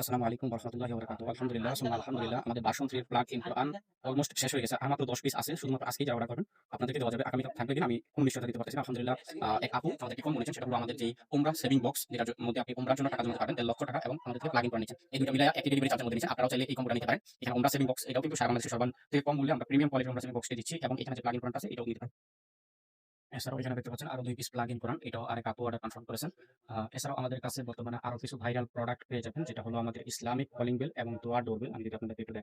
আসসালামু আলাইকুম রহমতুল্লাহি বরকাত আলহামদুলিল্লাহ সুন্নাহ আলহামদুলিল্লাহ আমাদের বাসন থ্রির প্লাগ ইন কোরআন অলমোস্ট শেষ হয়ে গেছে। আর মাত্র দশ পিস আছে শুধুমাত্র আজকেই যারা অর্ডার করবেন। আপনাদেরকে দেওয়া যাবে আগামী থাকবে কিনা আমি কোন নিশ্চয়তা দিতে পারতেছি না। আলহামদুলিল্লাহ এক আপু আমাদেরকে কম বলেছেন সেটা হলো আমাদের যে উমরা সেভিং বক্স যেটার মধ্যে আপনি উমরার জন্য টাকা জমাতে পারেন দেড় লক্ষ টাকা এবং আমাদের থেকে প্লাগ ইন করে নিচ্ছেন। এই দুটো মিলাই একই ডেলিভারি চার্জের মধ্যে নিচ্ছেন। আপনারাও চাইলে এই কম্পোটা নিতে পারেন। এখানে উমরা সেভিং বক্স এটাও কিন্তু সারা বাংলাদেশের সর্বান থেকে কম মূল্যে আমরা প্রিমিয়াম কোয়ালিটির উমরা সেভিং বক্সটি দিচ্ছি এবং এখানে যে প্লাগ ইন আছে এটাও নিতে পারেন। এছাড়াও এখানে দেখতে পাচ্ছেন আরও দুই পিস প্লাগ ইন করান। এটাও আরেক আপু অর্ডার কনফার্ম করেছেন। এছাড়াও আমাদের কাছে বর্তমানে আরও কিছু ভাইরাল প্রোডাক্ট পেয়ে যাবেন, যেটা হলো আমাদের ইসলামিক কলিং বেল এবং দোয়া ডোরবেল আমি যদি আপনাদের একটু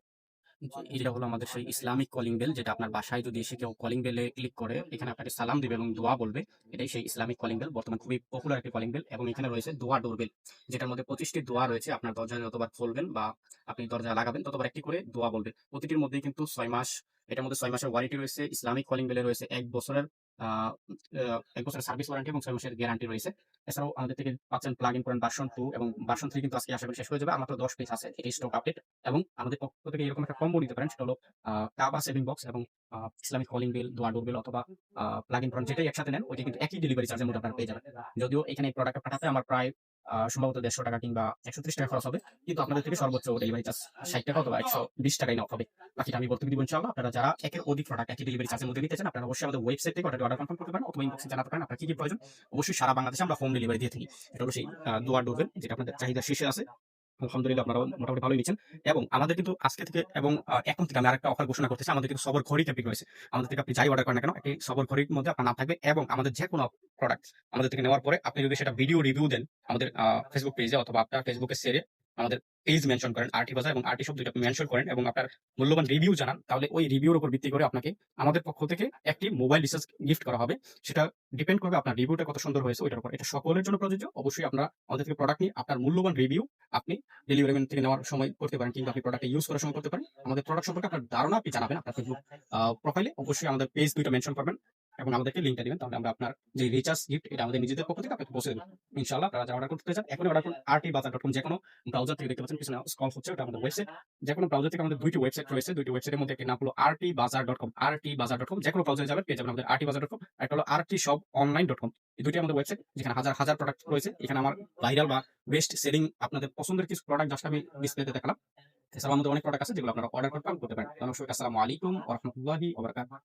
এটা হলো আমাদের সেই ইসলামিক কলিং বেল যেটা আপনার বাসায় যদি এসে কেউ কলিং বেলে ক্লিক করে, এখানে আপনাকে সালাম দিবে এবং দোয়া বলবে। এটাই সেই ইসলামিক কলিং বেল বর্তমান খুবই পপুলার একটি কলিং বেল এবং এখানে রয়েছে দোয়া ডোরবেল যেটার মধ্যে পঁচিশটি দোয়া রয়েছে। আপনার দরজা যতবার খুলবেন বা আপনি দরজা লাগাবেন, ততবার একটি করে দোয়া বলবে। প্রতিটির মধ্যেই কিন্তু ছয় মাস, এটার মধ্যে ছয় মাসের ওয়ারেন্টি রয়েছে। ইসলামিক কলিং বেলে রয়েছে এক বছরের এক বছরের সার্ভিস ওয়ারেন্টি এবং ছয় মাসের গ্যারান্টি রয়েছে। এছাড়াও আমাদের থেকে পাচ্ছেন প্লাগ ইন করেন ভার্সন টু এবং ভার্সন থ্রি কিন্তু আজকে আশা করি শেষ হয়ে যাবে। আমার দশ পিস আছে এটি স্টক আপডেট এবং আমাদের পক্ষ থেকে এরকম একটা কম্বো নিতে পারেন, সেটা হলো কাবা সেভিং বক্স এবং ইসলামিক কলিং বিল দোয়া ডোর বিল অথবা প্লাগ ইন করেন, যেটাই একসাথে নেন, ওইটা কিন্তু একই ডেলিভারি চার্জের মধ্যে আপনারা পেয়ে যাবেন। যদিও এখানে প্রোডাক্ট পাঠাতে আমার প্রায় সম্ভবত দেড়শো টাকা কিংবা একশো ত্রিশ টাকা খরচ হবে। কিন্তু আপনাদের থেকে সর্বোচ্চ ডেলিভারি চার্জ ষাট টাকা অথবা একশো বিশ টাকাই নেওয়া হবে। বাকিটা আমি বলতে দিব ইনশাআল্লাহ। আপনারা যারা একের অধিক প্রোডাক্ট একই ডেলিভারি চার্জের মধ্যে নিতে চান, আপনারা অবশ্যই আমাদের ওয়েবসাইট থেকে অর্ডার অর্ডার কনফার্ম করতে পারেন অথবা ইনবক্সে জানাতে পারেন আপনার কি কি প্রয়োজন। অবশ্যই সারা বাংলাদেশে আমরা হোম ডেলিভারি দিয়ে থাকি। এটা অবশ্যই দুয়ার ডোরবেল যেটা আপনাদের চাহিদা শীর্ষে আছে। আলহামদুলিল্লাহ আপনারা মোটামুটি ভালোই নিচ্ছেন এবং আমাদের কিন্তু আজকে থেকে এবং এখন থেকে আমি আরেকটা অফার ঘোষণা করতেছি। আমাদের কিন্তু সবর ঘড়ি টপিক রয়েছে। আমাদের থেকে আপনি যাই অর্ডার করেন না কেন একটি সবর ঘড়ির মধ্যে আপনার নাম থাকবে এবং আমাদের যে কোনো প্রোডাক্ট আমাদের থেকে নেওয়ার পরে আপনি যদি সেটা ভিডিও রিভিউ দেন আমাদের ফেসবুক পেজে অথবা আপনার ফেসবুকে শেয়ারে আমাদের পেজ মেনশন করেন আরটি বাজার এবং আরটি সব দুইটা মেনশন করেন এবং আপনার মূল্যবান রিভিউ জানান, তাহলে ওই রিভিউর উপর ভিত্তি করে আপনাকে আমাদের পক্ষ থেকে একটি মোবাইল রিচার্জ গিফট করা হবে। সেটা ডিপেন্ড করবে আপনার রিভিউটা কত সুন্দর হয়েছে ওইটার উপর। এটা সকলের জন্য প্রযোজ্য। অবশ্যই আপনারা আমাদের থেকে প্রোডাক্ট নিয়ে আপনার মূল্যবান রিভিউ আপনি ডেলিভারি ম্যান থেকে নেওয়ার সময় করতে পারেন কিংবা আপনি প্রোডাক্ট ইউজ করার সময় করতে পারেন। আমাদের প্রোডাক্ট সম্পর্কে আপনার ধারণা আপনি জানাবেন আপনার ফেসবুক প্রোফাইলে অবশ্যই আমাদের পেজ দুইটা মেনশন করবেন। এবং আমাদেরকে লিঙ্কটা দিবেন, তাহলে আমরা আপনার যে রিচার্জ গিফট এটা আমাদের নিজেদের পক্ষ থেকে আপনাকে পৌঁছে দেবো। ইনশাআল্লাহ, আপনারা যারা অর্ডার করতে চান এখন অর্ডার করুন। আরটি বাজার ডট কম যে কোনো ব্রাউজার থেকে দেখতে পাচ্ছেন, পিছনে স্কল হচ্ছে, ওটা আমাদের ওয়েবসাইট যে কোনো ব্রাউজার থেকে আমাদের দুইটি ওয়েবসাইট রয়েছে, দুইটি ওয়েবসাইটের মধ্যে একটি নাম হলো RT Bazar dot com RT Bazar dot com যে কোনো ব্রাউজারে যাবেন, পেয়ে যাবেন আমাদের আরটি বাজার ডট কম একটা হলো আরটি সব অনলাইন ডট কম এই দুইটি আমাদের ওয়েবসাইট যেখানে হাজার হাজার প্রোডাক্ট রয়েছে। এখানে আমার ভাইরাল বা বেস্ট সেলিং আপনাদের পছন্দের কিছু প্রোডাক্ট জাস্ট আমি ডিসপ্লেতে দেখালাম। এছাড়াও আমাদের অনেক প্রোডাক্ট আছে যেগুলো আপনারা অর্ডার করতে করতে পারেন আসসালামু আলাইকুম ওয়া রাহমাতুল্লাহি ওয়া বারাকাতুহু।